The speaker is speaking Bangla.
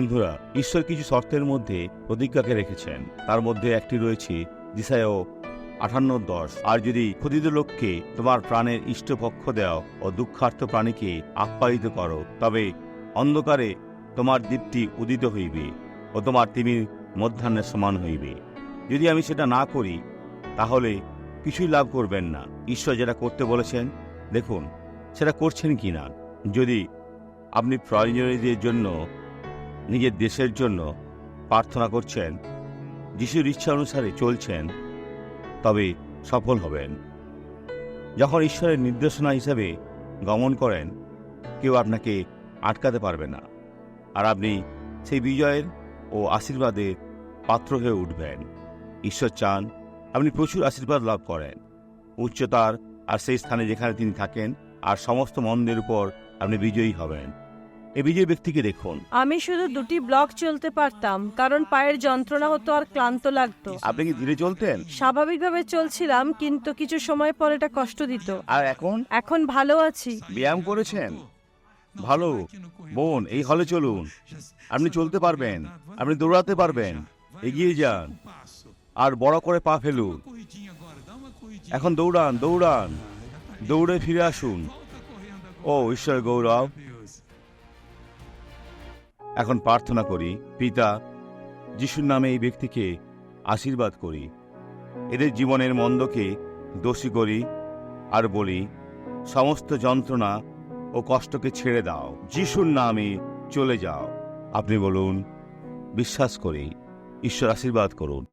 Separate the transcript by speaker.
Speaker 1: বন্ধুরা, ঈশ্বর কিছু শর্তের মধ্যে প্রতিজ্ঞাকে রেখেছেন। তার মধ্যে একটি রয়েছে দিশায় আঠান্ন দশ। আর যদি ক্ষুদিত লোককে তোমার প্রাণের ইষ্টপক্ষ দেও ও দুঃখার্থ প্রাণীকে আপ্যায়িত করো, তবে অন্ধকারে তোমার দীপ্তি উদিত হইবে ও তোমার তিমির মধ্যাহ্নের সমান হইবে। যদি আমি সেটা না করি, তাহলে কিছুই লাভ করবেন না। ঈশ্বর যেটা করতে বলেছেন, দেখুন, সেটা করছেন কি না যদি আপনি প্রয়োজনীয়দের জন্য নিজের দেশের জন্য প্রার্থনা করছেন, যিশুর ইচ্ছা অনুসারে চলছেন, তবে সফল হবেন। যখন ঈশ্বরের নির্দেশনা হিসাবে গমন করেন, কেউ আপনাকে আটকাতে পারবে না, আর আপনি সেই বিজয়ের ও আশীর্বাদের পাত্র হয়ে উঠবেন। ঈশ্বর চান আপনি প্রচুর আশীর্বাদ লাভ করেন, উচ্চতার আর সেই স্থানে যেখানে তিনি থাকেন, আর সমস্ত মন্দের উপর আপনি বিজয়ী হবেন। এই বিজয়ী ব্যক্তিকে দেখুন।
Speaker 2: আমি শুধু দুটি ব্লক চলতে পারতাম কারণ পায়ের যন্ত্রণা হতো আর ক্লান্ত লাগতো।
Speaker 1: আপনি কি ধীরে চলতেন?
Speaker 2: স্বাভাবিকভাবে চলছিলাম কিন্তু কিছু সময় পর এটা কষ্ট দিত।
Speaker 1: আর এখন?
Speaker 2: এখন ভালো আছি।
Speaker 1: ব্যায়াম করেছেন? ভালো। বোন এই হলে চলুন। আপনি চলতে পারবেন আপনি দৌড়াতে পারবেন। এগিয়ে যান। আর বড় করে পা ফেলুন। এখন দৌড়ান দৌড়ান। দৌড়ে ফিরে আসুন। ও ঈশ্বর গৌরব। এখন প্রার্থনা করি, পিতা, যিশুর নামে এই ব্যক্তিকে আশীর্বাদ করি, এদের জীবনের মন্দকে দোষী করি আর বলি, সমস্ত যন্ত্রণা ও কষ্টকে ছেড়ে দাও, যিশুর নামে চলে যাও। আপনি বলুন, বিশ্বাস করি, ঈশ্বর আশীর্বাদ করুন।